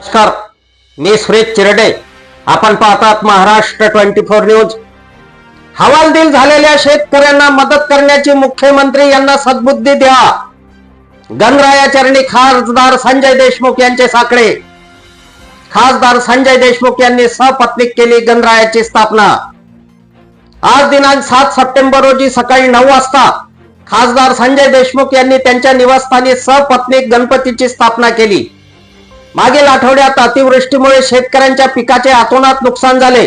नमस्कार. मी सुरेश चिरडे. आपण पाहतात महाराष्ट्र ट्वेंटी फोर न्यूज. हवालदिल झालेल्या शेतकऱ्यांना मदत करण्याची मुख्यमंत्री यांना सद्बुद्धी द्या. गणराया चरणी खासदार संजय देशमुख यांचे साकडे. खासदार संजय देशमुख यांनी सपत्नीक केली गणरायाची स्थापना. आज दिनांक सात सप्टेंबर रोजी सकाळी नऊ वाजता खासदार संजय देशमुख यांनी त्यांच्या निवासस्थानी सपत्नीक गणपतीची स्थापना केली. मागील आठवड्यात अतिवृष्टीमुळे शेतकऱ्यांच्या पिकाचे अतोनात नुकसान झाले.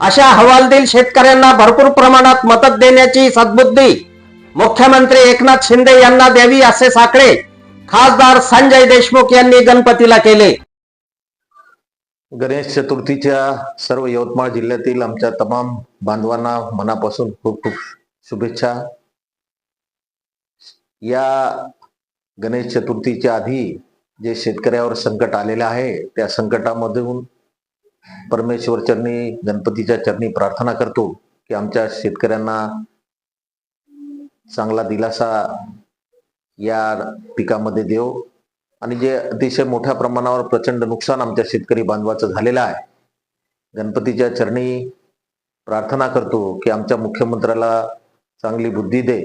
अशा हवालदिल शेतकऱ्यांना भरपूर प्रमाणात मदत देण्याची सद्बुद्धी मुख्यमंत्री एकनाथ शिंदे यांना द्यावी असे साकडे खासदार संजय देशमुख यांनी गणपतीला केले. गणेश चतुर्थीच्या सर्व यवतमाळ जिल्ह्यातील आमच्या तमाम बांधवांना मनापासून खूप खूप शुभेच्छा. या गणेश चतुर्थीच्या आधी जे शेतकऱ्यावर संकट आलेलं आहे त्या संकटामधून परमेश्वर चरणी गणपतीच्या चरणी प्रार्थना करतो की आमच्या शेतकऱ्यांना चांगला दिलासा या पिकामध्ये देव. आणि जे अतिशय मोठ्या प्रमाणावर प्रचंड नुकसान आमच्या शेतकरी बांधवाचं झालेलं आहे गणपतीच्या चरणी प्रार्थना करतो की आमच्या मुख्यमंत्र्याला चांगली बुद्धी दे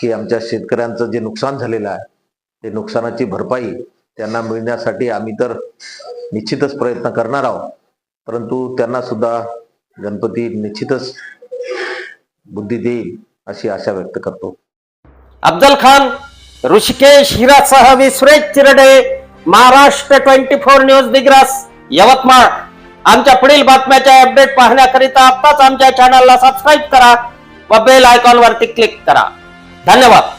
की आमच्या शेतकऱ्यांचं जे नुकसान झालेलं आहे ते नुकसानाची भरपाई त्यांना मिळण्यासाठी आम्ही तर निश्चितच प्रयत्न करणार आहोत. परंतु त्यांना सुद्धा गणपती निश्चितच बुद्धी देईल अशी आशा व्यक्त करतो. अफजल खान ऋषिकेश हिरासह मी Suresh Chirde Maharashtra twenty four news Digras Yavatmal. आमच्या पुढील बातम्याच्या अपडेट पाहण्याकरिता आत्ताच आमच्या चॅनलला सबस्क्राईब करा व बेल आयकॉन वरती क्लिक करा. धन्यवाद.